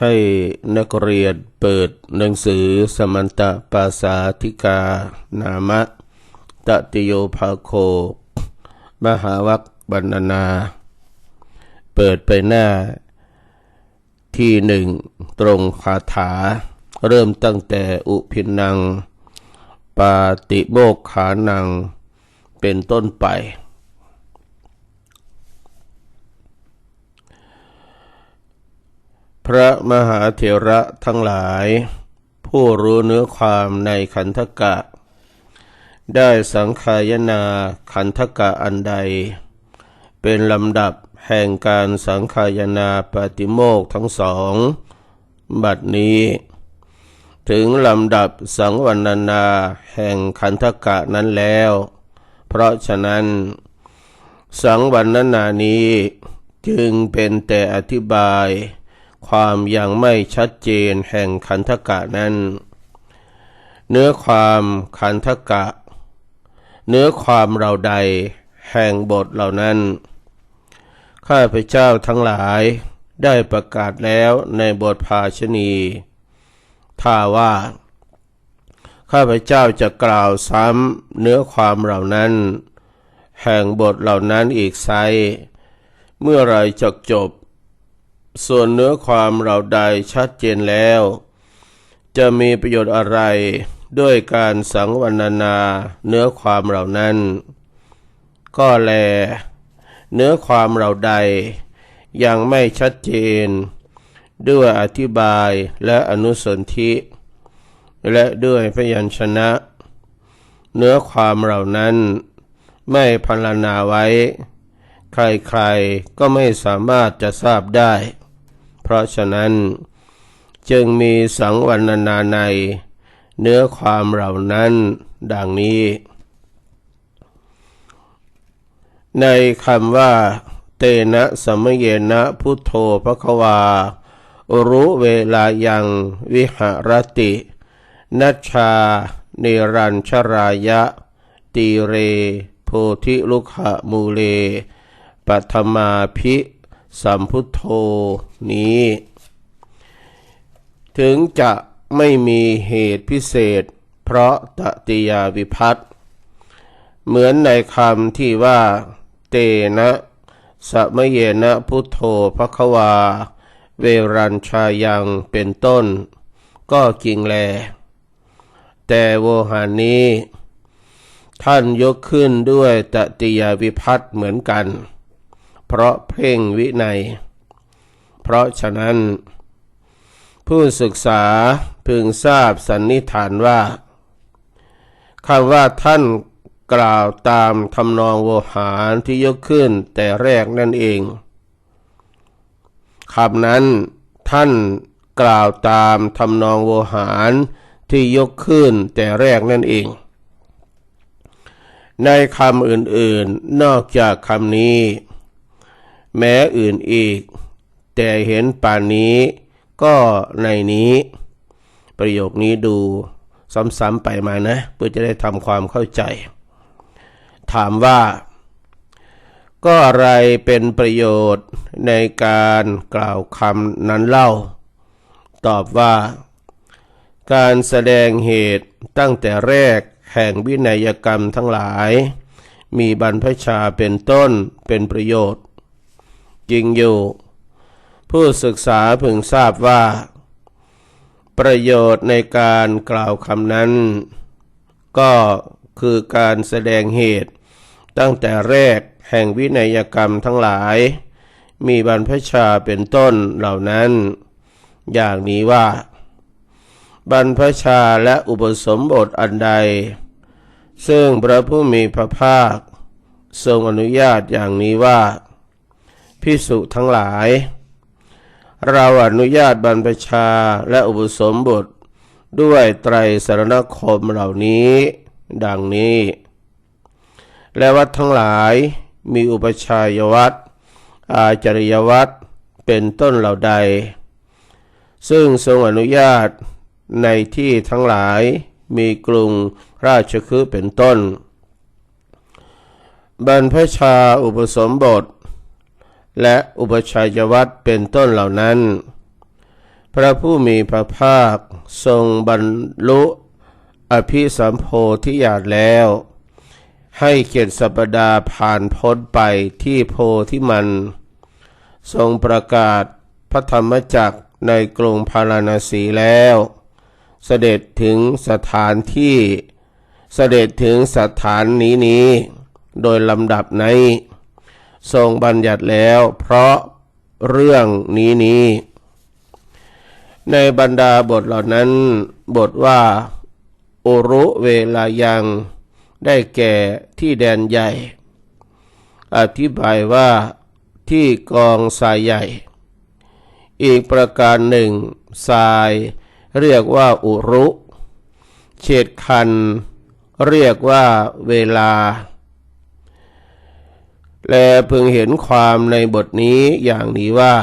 ให้นักเรียนเปิดหนังสือสมันตปาสาธิกา นามะตติโยภาโค มหาวัคบรรณนาเปิดไปหน้า ที่หนึ่งตรงคาถา เริ่มตั้งแต่อุพินัง ปาติโมกขานัง เป็นต้นไป พระมหาเถระทั้งหลาย ผู้รู้เนื้อความในขันธกะ ได้สังขายนาขันธกะอันใด เป็นลำดับแห่งการสังขายนาปฏิโมกทั้งสอง บัดนี้ ถึงลำดับสังวรณนาแห่งขันธกะนั้นแล้ว เพราะฉะนั้น สังวรรณนานี้จึงเป็นแต่อธิบาย ความยังไม่ชัดเจนแห่งขันธกะนั้น เนื้อความขันธกะ เนื้อความเราใดแห่งบทเหล่านั้น ข้าพเจ้าทั้งหลายได้ประกาศแล้วในบทภาชณีถ้าว่า ข้าพเจ้าจะกล่าวซ้ำเนื้อความเหล่านั้น แห่งบทเหล่านั้นอีกไซเมื่อไรจะจบ ส่วนเนื้อความเราใดชัดเจนแล้ว จะมีประโยชน์อะไรด้วยการสังวรณนาเนื้อความเหล่านั้น ก็แล เนื้อความเราใด ยังไม่ชัดเจน ด้วยอธิบายและอนุสนธิ และด้วยพยัญชนะ เนื้อความเหล่านั้น ไม่พรรณนาไว้ ใครๆก็ไม่สามารถจะทราบได้ เพราะฉะนั้น จึงมีสังวรรณนาในเนื้อความเหล่านั้นดังนี้ ในคำว่า เตนะสมเยนะพุทโธพระควา รู้เวลายังวิหรตินัชชานิรัญชรายะ ตีเร โพธิลุขะมูเลปัทมาภิ สัมพุทโธนี้ ถึงจะไม่มีเหตุพิเศษ เพราะตติยาวิพัตเหมือนในคำที่ว่า เตนะสมะเยนะพุทโธภควา เวรัญชายังเป็นต้น ก็จริงแล แต่โวหารนี้ ท่านยกขึ้นด้วยตติยาวิพัตเหมือนกัน เพราะเพ่งวินัย เพราะฉะนั้น ผู้ศึกษาพึงทราบสันนิษฐานว่าคำว่าท่านกล่าวตามทำนองโวหารที่ยกขึ้นแต่แรกนั่นเองคำนั้นท่านกล่าวตามทำนองโวหารที่ยกขึ้นแต่แรกนั่นเอง ในคำอื่นๆ นอกจากคำนี้ แม้อื่นอีก แต่เห็นป่านนี้ก็ในนี้ ประโยคนี้ดูซ้ำๆไปมานะ เพื่อจะได้ทำความเข้าใจ ถามว่า ก็อะไรเป็นประโยชน์ในการกล่าวคำนั้นเล่า ตอบว่า การแสดงเหตุตั้งแต่แรกแห่งวินัยกรรมทั้งหลาย มีบรรพชาเป็นต้นเป็นประโยชน์ จริงอยู่ ผู้ศึกษาพึงทราบว่า ประโยชน์ในการกล่าวคำนั้น ก็คือการแสดงเหตุ ตั้งแต่แรกแห่งวินัยกรรมทั้งหลาย มีบรรพชาเป็นต้นเหล่านั้น อย่างนี้ว่า บรรพชาและอุปสมบทอันใด ซึ่งพระผู้มีพระภาค ทรงอนุญาตอย่างนี้ว่า พิสุทั้งหลาย เราอนุญาตบรรพชาและอุปสมบทด้วยไตรสรณคมเหล่านี้ ดังนี้ และวัดทั้งหลายมีอุปชัยวัดอาจริยวัดเป็นต้นเหล่าใด ซึ่งทรงอนุญาตในที่ทั้งหลายมีกรุงราชคฤห์เป็นต้น บรรพชาอุปสมบท และอุปชัยวัดเป็นต้นเหล่านั้นพพระผู้มีพระภาคทรงบรรลุอภิสัมโพธิญาณแล้ว ให้เกียรติสัปดาห์ผ่านพ้นไปที่โพธิมัน ทรงประกาศพระธรรมจักรในกรุงพาราณสีแล้ว เสด็จถึงสถานที่ เสด็จถึงสถานนี้นี้ โดยลำดับใน ทรงบัญญัติแล้ว เพราะเรื่องนี้นี้ ในบรรดาบทเหล่านั้น บทว่า โอรุเวลายังได้แก่ที่แดนใหญ่ อธิบายว่าที่กองทรายใหญ่ อีกประการหนึ่งทรายเรียกว่าอุรุ เฉดคัน เรียกว่าเวลา และพึงเห็นความในบทนี้อย่างนี้ว่า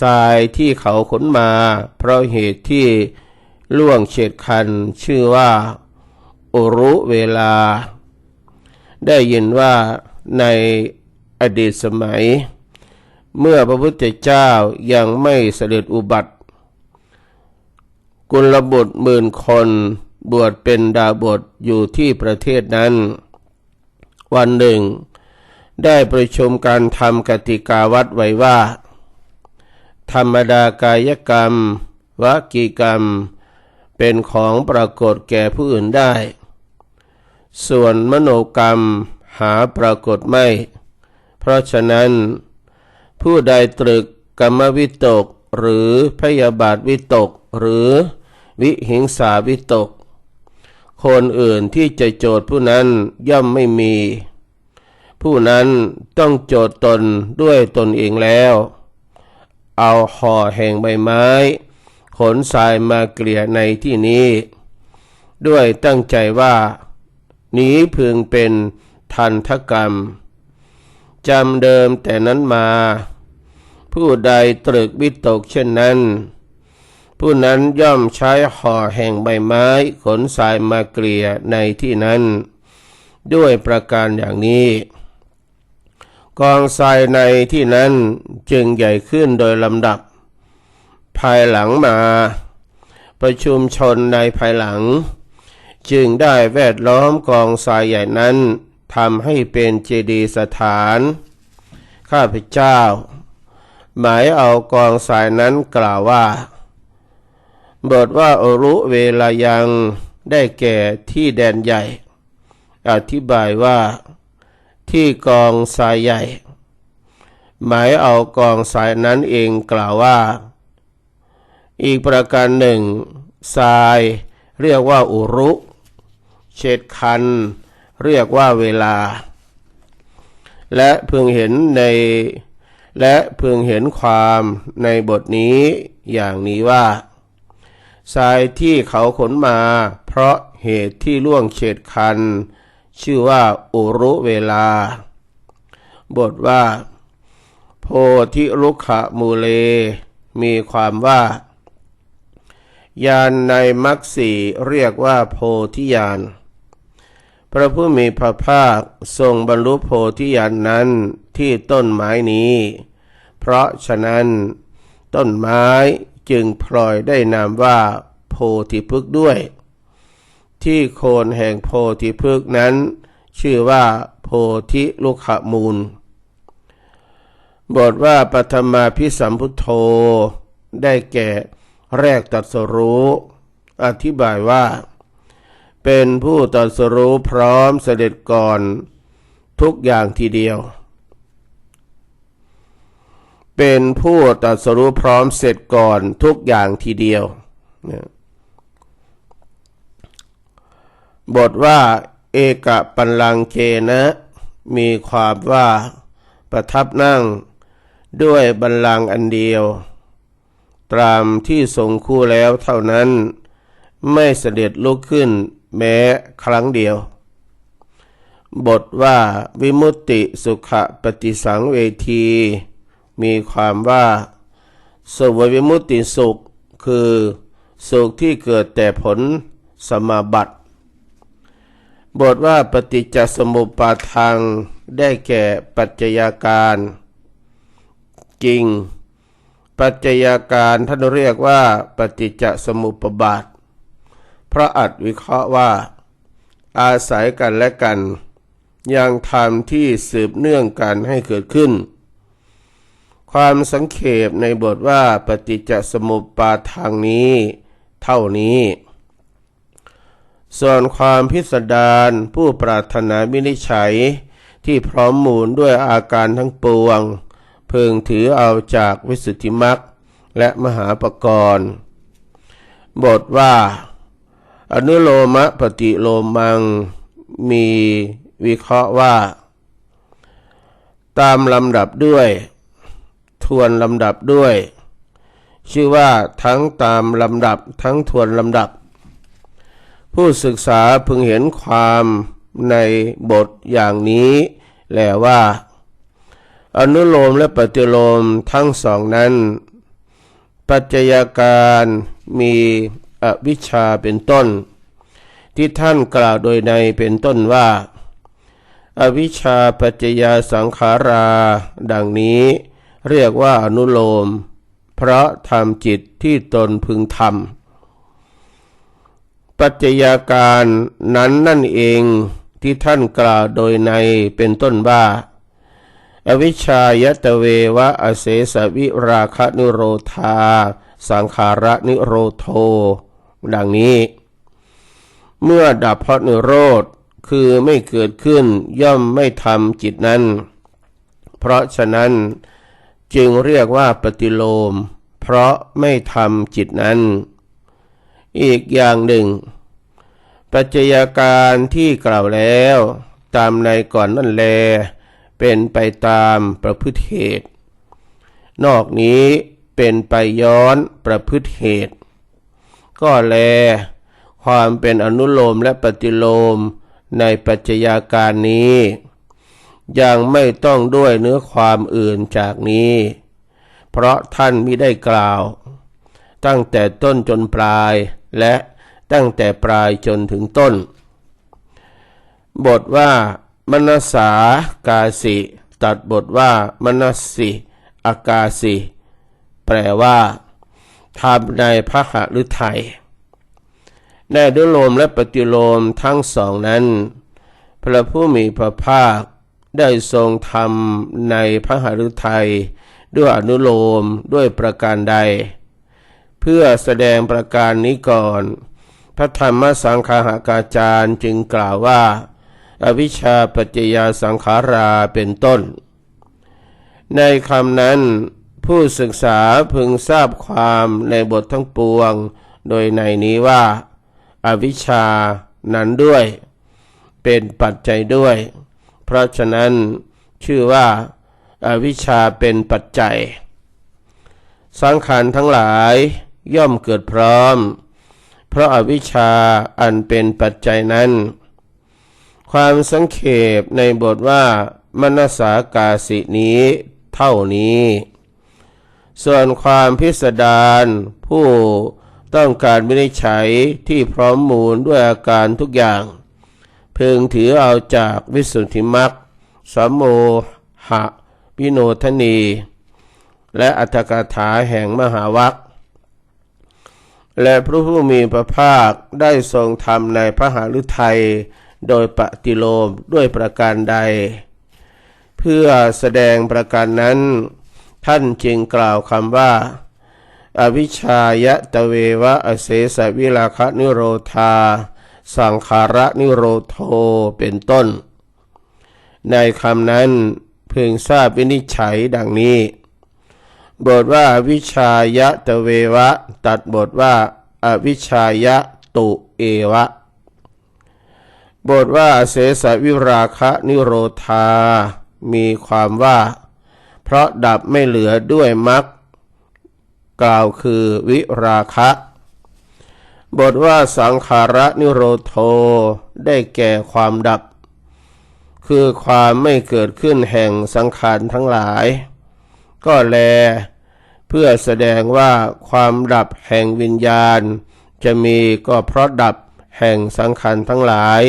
ทรายที่เขาขนมา เพราะเหตุที่ล่วงเฉดคันชื่อว่า อุรุเวลา ได้ยินว่าในอดีตสมัย เมื่อพระพุทธเจ้ายังไม่เสด็จอุบัติ กุลบุตรหมื่นคนบวชเป็นดาบทอยู่ที่ประเทศนั้น วันหนึ่ง ได้ประชุมการทำกติกาวัดไว้ว่า ธรรมดากายกรรมวกีกรรม เป็นของปรากฏแก่ผู้อื่นได้ ส่วนมโนกรรมหาปรากฏไม่ เพราะฉะนั้น ผู้ใดตรึกกรรมวิตก หรือพยาบาทวิตก หรือวิหิงสาวิตก คนอื่นที่จะโจทย์ผู้นั้นย่อมไม่มี ผู้นั้นต้องโจทย์ตนด้วยตนเองแล้ว เอาห่อแห่งใบไม้ ขนทรายมาเกลี่ยในที่นี้ ด้วยตั้งใจว่า นี้พึงเป็นทันทกรรมจำเดิมแต่นั้นมา ผู้ใดตรึกวิตกเช่นนั้น ผู้นั้นย่อมใช้ห่อแห่งใบไม้ ขนทรายมาเกลี่ยในที่นั้น ด้วยประการอย่างนี้ กองทรายในที่นั้นจึงใหญ่ขึ้นโดยลำดับ ภายหลังมา ประชุมชนในภายหลัง จึงได้แวดล้อมกองทรายใหญ่นั้นทำให้เป็นเจดีย์สถาน ข้าพเจ้า หมายเอากองทรายนั้นกล่าวว่าบทว่าอรุเวลายังได้แก่ที่แดนใหญ่ อธิบายว่า ที่กองทรายใหญ่ หมายเอากองทรายนั้นเองกล่าวว่า อีกประการหนึ่งทรายเรียกว่าอุรุ เฉดคัน เรียกว่าเวลา และพึงเห็นในและพึงเห็นความในบทนี้อย่างนี้ว่าทรายที่เขาขนมา เพราะเหตุที่ล่วงเฉดคัน ชื่อว่าอุรุเวลา บทว่า โพธิลุกขมูเล มีความว่ายานในมรรคสี่เรียกว่าโพธิญาณ พระผู้มีพระภาคทรงบรรลุโพธิญาณนนั้นที่ต้นไม้นี้ เพราะฉะนั้น ต้นไม้จึงพลอยได้นามว่าโพธิพฤกษ์ด้วย ที่โคนแห่งโพธิพฤกษ์นั้น ชื่อว่าโพธิลุขมูล บทว่าปฐมาพิสัมพุทโธ ได้แก่แรกตรัสรู้ อธิบายว่า เป็นผู้ตรัสรู้พร้อมเสด็จก่อน ทุกอย่างทีเดียว เป็นผู้ตรัสรู้พร้อมเสร็จก่อนทุกอย่างทีเดียวเนี่ย บทว่าเอกปัลลังเกนะ มีความว่าประทับนั่ง ด้วยบัลลังก์อันเดียว ตรามที่ทรงคู่แล้วเท่านั้น ไม่เสด็จลุกขึ้นแม้ครั้งเดียว บทว่าวิมุตติสุขปฏิสังเวที มีความว่าสุขวิมุตติสุขคือสุขที่เกิดแต่ผลสมาบัติ บทว่าปฏิจจสมุปาทางได้แก่ปัจจัยาการ จริง ปัจจัยการท่านเรียกว่า ปฏิจจสมุปบาท พระอัดวิเคราะห์ว่า อาศัยกันและกัน ยังทำที่สืบเนื่องกันให้เกิดขึ้น ความสังเขปในบทว่าปฏิจจสมุปบาททางนี้ เท่านี้ ส่วนความพิสดารผู้ปรารถนาวินิจฉัย ที่พร้อมมูลด้วยอาการทั้งปวง เพึงถือเอาจากวิสุทธิมักและมหาปกรณ์บทว่า อนุโลมะปฏิโลมัง มีวิเคราะห์ว่า ตามลำดับด้วย ทวนลำดับด้วย ชื่อว่าทั้งตามลำดับทั้งทวนลำดับ ผู้ศึกษาพึงเห็นความในบทอย่างนี้แหละว่า อนุโลมและปฏิโลมทั้งสองนั้น ปัจจัยการมีอวิชชาเป็นต้น ที่ท่านกล่าวโดยในเป็นต้นว่า อวิชชาปัจจยาสังขารา ดังนี้เรียกว่าอนุโลม เพราะทำจิตที่ตนพึงทำ ปัจจัยการนั้นนั่นเองที่ท่านกล่าวโดยในเป็นต้นว่า อวิชชายตเววะอเสสวิราคะนิโรธา สังขาระนิโรโท ดังนี้ เมื่อดับเพราะนิโรธคือไม่เกิดขึ้นย่อมไม่ทำจิตนั้น เพราะฉะนั้นจึงเรียกว่าปฏิโลม เพราะไม่ทำจิตนั้น อีกอย่างหนึ่ง ปัจจัยการที่กล่าวแล้ว ตามในก่อนนั่นแล เป็นไปตามประพฤติเหตุ นอกนี้เป็นไปย้อนประพฤติเหตุ ก็แล ความเป็นอนุโลมและปฏิโลมในปัจจัยการนี้ ยังไม่ต้องด้วยเนื้อความอื่นจากนี้ เพราะท่านมิได้กล่าว ตั้งแต่ต้นจนปลาย และตั้งแต่ปลายจนถึงต้น บทว่ามนสากาสิ ตัดบทว่ามนสสิอากาสิ แปลว่าทำในพระหฤทัยในอนุโลมและปฏิโลมทั้งสองนั้น พระผู้มีพระภาคได้ทรงทำในพระหฤทัยด้วยอนุโลมด้วยประการใด เพื่อแสดงประการนี้ก่อน พระธรรมสังฆาหากาจารย์จึงกล่าวว่า อวิชชาปัจจยาสังขาราเป็นต้น ในคำนั้น ผู้ศึกษาพึงทราบความในบททั้งปวง โดยในนี้ว่า อวิชชานั้นด้วย เป็นปัจจัยด้วย เพราะฉะนั้นชื่อว่าอาวิชชาเป็นปัจจัย สังขารทั้งหลาย ย่อมเกิดพร้อม เพราะอาวิชชาอันเป็นปัจจัยนั้น ความสังเขปในบทว่ามนสากาสินี้เท่านี้ ส่วนความพิสดารผู้ต้องการวินิจฉัยที่พร้อมมูลด้วยอาการทุกอย่าง เพึงถือเอาจากวิสุทธิมักสัมโมหะวิโนทนี และอัตถกถาแห่งมหาวัค และพระผู้มีพระภาคได้ทรงทำในพระหฤทัยโดยปฏิโลมด้วยประการใด เพื่อแสดงประการนั้น ท่านจึงกล่าวคำว่า อวิชายะตะเววะอเสสวิลาคะนิโรธา สังขาระนิโรโทเป็นต้น ในคำนั้นพึงทราบวินิจฉัยดังนี้ บทว่าวิชายะตะเววะ ตัดบทว่าอวิชายะตุเอวะ บทว่าเสสวิราคะนิโรธา มีความว่า เพราะดับไม่เหลือด้วยมรรคกล่าวคือวิราคะ บทว่าสังขาระนิโรโทได้แก่ความดับ คือความไม่เกิดขึ้นแห่งสังขารทั้งหลาย ก็แล เพื่อแสดงว่าความดับแห่งวิญญาณ จะมีก็เพราะดับแห่งสังขารทั้งหลาย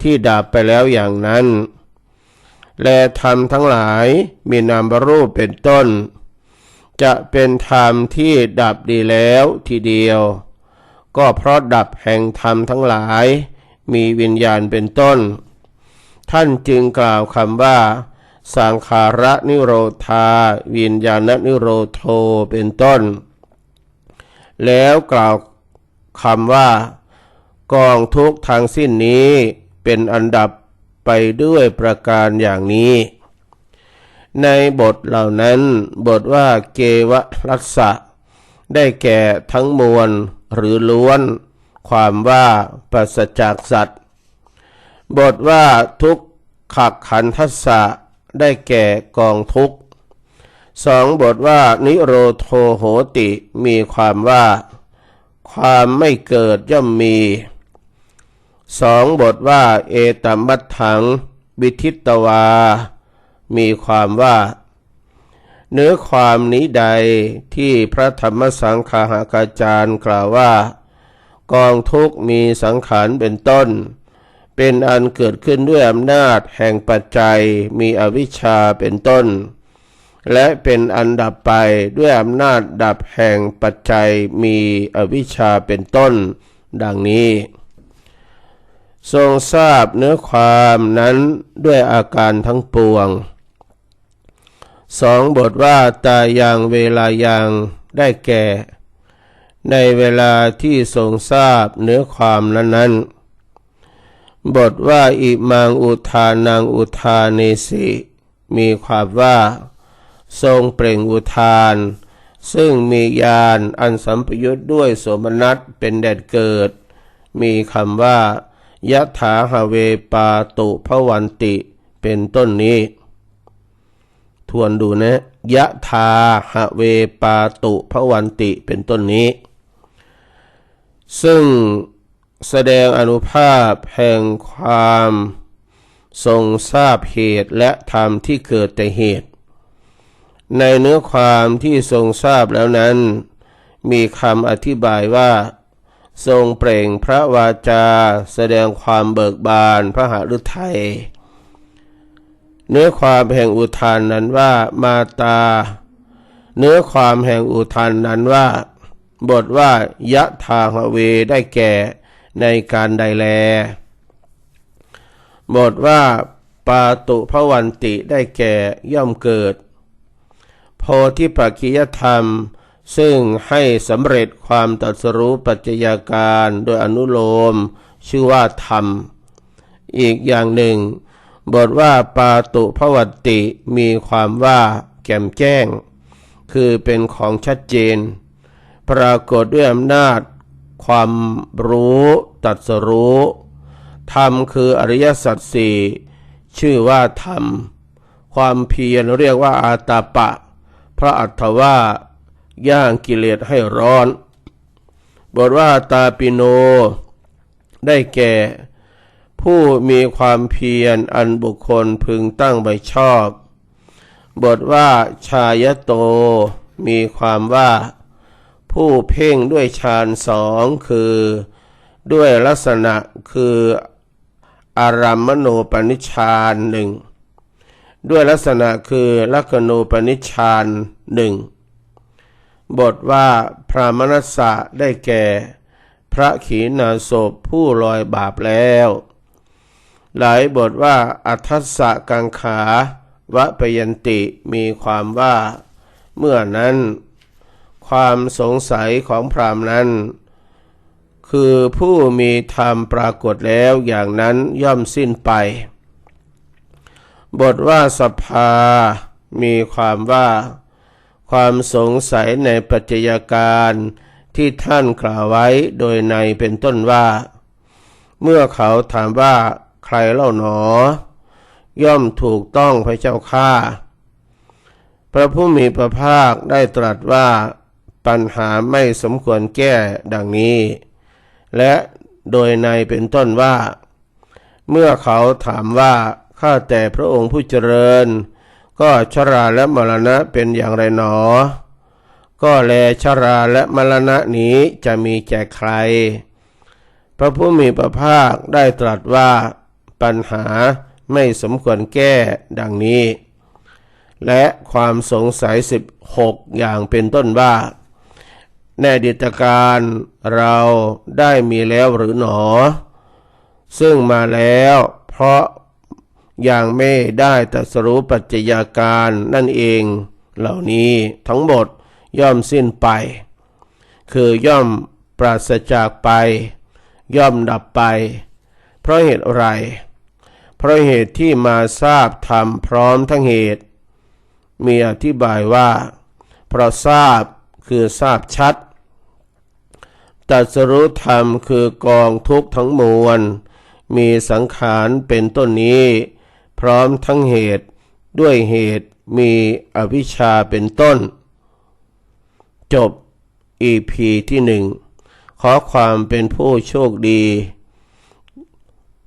ที่ดับไปแล้วอย่างนั้น และธรรมทั้งหลายมีนามรูปเป็นต้น จะเป็นธรรมที่ดับดีแล้วทีเดียว ก็เพราะดับแห่งธรรมทั้งหลาย มีวิญญาณเป็นต้น ท่านจึงกล่าวคำว่า สังขาระนิโรธา วิญญาณนิโรโทเป็นต้น แล้วกล่าวคำว่า กองทุกทางสิ้นนี้เป็นอันดับไปด้วยประการอย่างนี้ ในบทเหล่านั้น บทว่าเกวรัสสะได้แก่ทั้งมวลหรือล้วน ความว่าปราศจากสัตว์ บทว่าทุกขักขันทัสสะ ได้แก่กองทุกข์สองบทว่านิโรโทโหติมีความว่า ความไม่เกิดย่อมมีสองบทว่า เอตัมมัตถังบิทิตวา มีความว่า เนื้อความนี้ใดที่พระธรรมสังฆาหากาจารย์กล่าวว่า กองทุกข์มีสังขารเป็นต้น เป็นอันเกิดขึ้นด้วยอำนาจแห่งปัจจัยมีอวิชชาเป็นต้น และเป็นอันดับไปด้วยอำนาจดับแห่งปัจจัยมีอวิชชาเป็นต้น ดังนี้ ทรงทราบเนื้อความนั้นด้วยอาการทั้งปวงสองบทว่าตายังเวลายังได้แก่ ในเวลาที่ทรงทราบเนื้อความนั้นนั้น บทว่าอิมังอุทานังอุทาเนสิ มีความว่า ทรงเปล่งอุทาน ซึ่งมียานอันสัมปยุทธ์ด้วยโสมนัสเป็นแดดเกิด มีคำว่ายะถาหาเวปาตุพวันติเป็นต้นนี้ ทวนดูนะยะทาหะเวปาตุพวันติเป็นต้นนี้ ซึ่ง แสดงอนุภาพแห่งความทรงทราบเหตุและธรรมที่เกิดแต่เหตุ ในเนื้อความที่ทรงทราบแล้วนั้น มีคำอธิบายว่า ทรงเปล่งพระวาจา แสดงความเบิกบานพระหฤทัยเนื้อความแห่งอุทานนั้นว่ามาตา เนื้อความแห่งอุทานนั้นว่า บทว่ายะทาหเวได้แก่ ในการใดแล บทว่าปาตุพวันติได้แก่ย่อมเกิด โพธิปัจจิยธรรม ซึ่งให้สำเร็จความตรัสรู้ปัจจัยการโดยอนุโลม ชื่อว่าธรรม อีกอย่างหนึ่ง บทว่าปาตุพวันติมีความว่าแก่มแจ้ง คือเป็นของชัดเจน ปรากฏด้วยอำนาจ ความรู้ตรัสรู้ธรรมคืออริยสัจสี่ชื่อว่าธรรม ความเพียรเรียกว่าอาตาปะ พระอัฏฐว่าย่างกิเลสให้ร้อน บทว่าตาปิโน ได้แก่ ผู้มีความเพียรอันบุคคลพึงตั้งไว้ชอบ บทว่าชายโต มีความว่า ผู้เพ่งด้วยฌานสองคือ ด้วยลักษณะคืออารัมมโนปนิชฌานหนึ่งด้วยลักษณะคือลักขณูปนิชฌานหนึ่งบทว่าพระมนัสสะได้แก่ พระขีณาสพผู้ลอยบาปแล้ว หลายบทว่าอัทัสสะกังขาวะปยันติมีความว่า เมื่อนั้น ความสงสัยของพรามนั้น คือผู้มีธรรมปรากฏแล้วอย่างนั้นย่อมสิ้นไป บทว่าสภา มีความว่า ความสงสัยในปัจจัยการที่ท่านกล่าวไว้โดยในเป็นต้นว่า เมื่อเขาถามว่าใครเล่าหนอ ย่อมถูกต้องพระเจ้าข้าพระผู้มีพระภาคได้ตรัสว่า ปัญหาไม่สมควรแก้ดังนี้ และโดยในเป็นต้นว่า เมื่อเขาถามว่าข้าแต่พระองค์ผู้เจริญ ก็ชราและมรณะเป็นอย่างไรหนอ ก็แลชราและมรณะนี้จะมีแก่ใคร พระผู้มีพระภาคได้ตรัสว่าปัญหาไม่สมควรแก้ดังนี้ และความสงสัย 16 อย่างเป็นต้นว่า ในอดิตการเราได้มีแล้วหรือหนอ ซึ่งมาแล้วเพราะยังไม่ได้ตรัสรู้ปัจจัยาการนั่นเองเหล่านี้ทั้งหมดย่อมสิ้นไป คือย่อมปราศจากไป ย่อมดับไป เพราะเหตุอะไร เพราะเหตุที่มาทราบธรรมพร้อมทั้งเหตุ มีอธิบายว่า เพราะทราบ คือทราบชัดตัสรู้ธรรมคือกองทุกทั้งมวล มีสังขารเป็นต้นนี้ พร้อมทั้งเหตุด้วยเหตุมีอวิชชาเป็นต้น จบ EP ที่หนึ่งขอความเป็นผู้โชคดี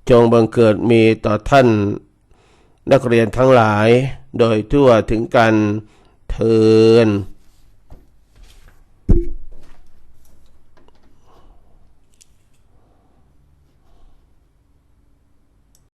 จงบังเกิดมีต่อท่าน นักเรียนทั้งหลายโดยทั่วถึงกันเทิน Thank you.